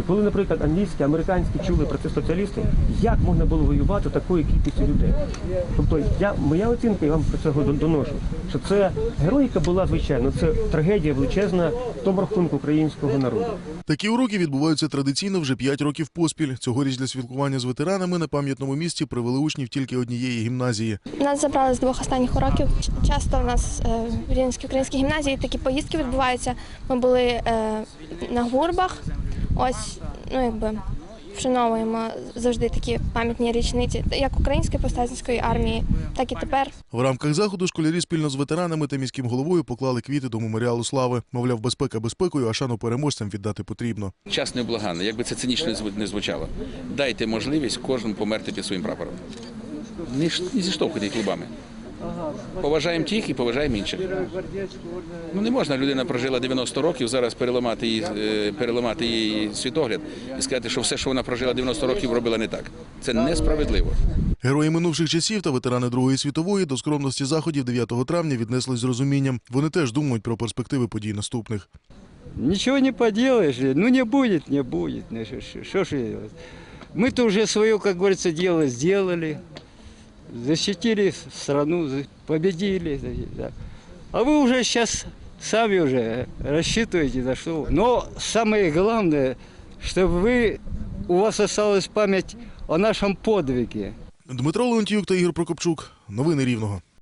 І коли, наприклад, англійські, американські чули про це соціалісти, як можна було воювати такою кількістю людей? Тобто, я, моя оцінка, я вам про це доношу, що це героїка була, звичайно, це трагедія величезна в тому рахунку українського народу. Такі уроки відбуваються традиційно вже 5 років поспіль. Цьогоріч для спілкування з ветеранами на пам'ятному місці привели учнів тільки однієї гімназії. Нас забрали з двох останніх уроків. Часто в нас е, в Рівненській українській гімназії такі поїздки відбуваються. Ми були е, на гурбах. Ось, ну якби вшановуємо завжди такі пам'ятні річниці, як української повстанської армії, так і тепер. В рамках заходу школярі спільно з ветеранами та міським головою поклали квіти до меморіалу слави. Мовляв, безпека безпекою, а шану переможцям віддати потрібно. Час невблаганний, як би це цинічно не зву- не звучало. Дайте можливість кожному померти під своїм прапором. Не, зіштовхуйте клубами. Поважаємо тих і поважаємо інших. Ну не можна людина прожила 90 років, зараз переламати її, е, переламати її світогляд і сказати, що все, що вона прожила 90 років, робила не так. Це несправедливо. Герої минувших часів та ветерани Другої світової до скромності заходів 9 травня віднеслись з розумінням. Вони теж думають про перспективи подій наступних. Ничего не поделаешь. Ну не будет, не будет. Ну, Что ж делать? Мы-то уже свое, как говорится, дело сделали Защитили страну, за- победили. да. А вы уже сейчас сами уже рассчитываете на что. Но самое главное, чтобы вы, у вас осталась память о нашем подвиге. Дмитро Леонтіюк та Ігор Прокопчук. Новини Рівного.